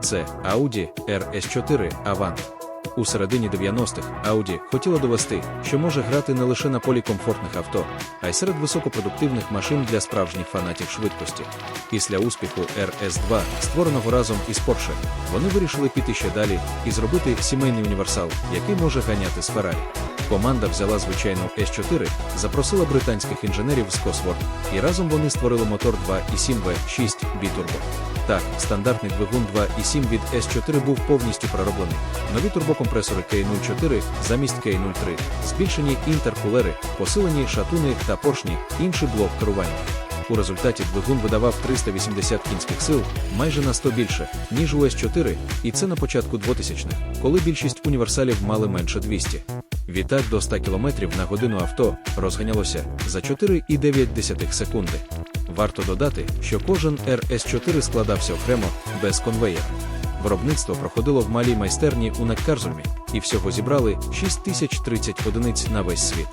Це Audi RS4 Avant. У середині 90-х Audi хотіла довести, що може грати не лише на полі комфортних авто, а й серед високопродуктивних машин для справжніх фанатів швидкості. Після успіху RS2, створеного разом із Porsche, вони вирішили піти ще далі і зробити сімейний універсал, який може ганяти з Ferrari. Команда взяла звичайну S4, запросила британських інженерів з Cosworth, і разом вони створили мотор 2.7 V6 бітурбо. Так, стандартний двигун 2.7 від S4 був повністю перероблений. Нові турбокомпресори K04 замість K03, збільшені інтеркулери, посилені шатуни та поршні, інший блок керування. У результаті двигун видавав 380 кінських сил, майже на 100 більше, ніж у S4, і це на початку 2000-х, коли більшість універсалів мали менше 200. Відтак до 100 км на годину авто розганялося за 4,9 секунди. Варто додати, що кожен RS4 складався окремо, без конвеєра. Виробництво проходило в малій майстерні у Неккарзульмі, і всього зібрали 6030 одиниць на весь світ.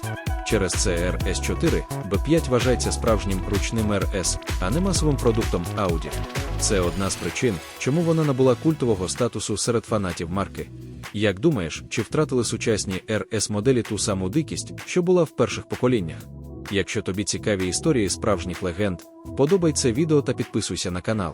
Через це RS4 B5 вважається справжнім ручним RS, а не масовим продуктом Audi. Це одна з причин, чому вона набула культового статусу серед фанатів марки. Як думаєш, чи втратили сучасні RS моделі ту саму дикість, що була в перших поколіннях? Якщо тобі цікаві історії справжніх легенд, подобай це відео та підписуйся на канал.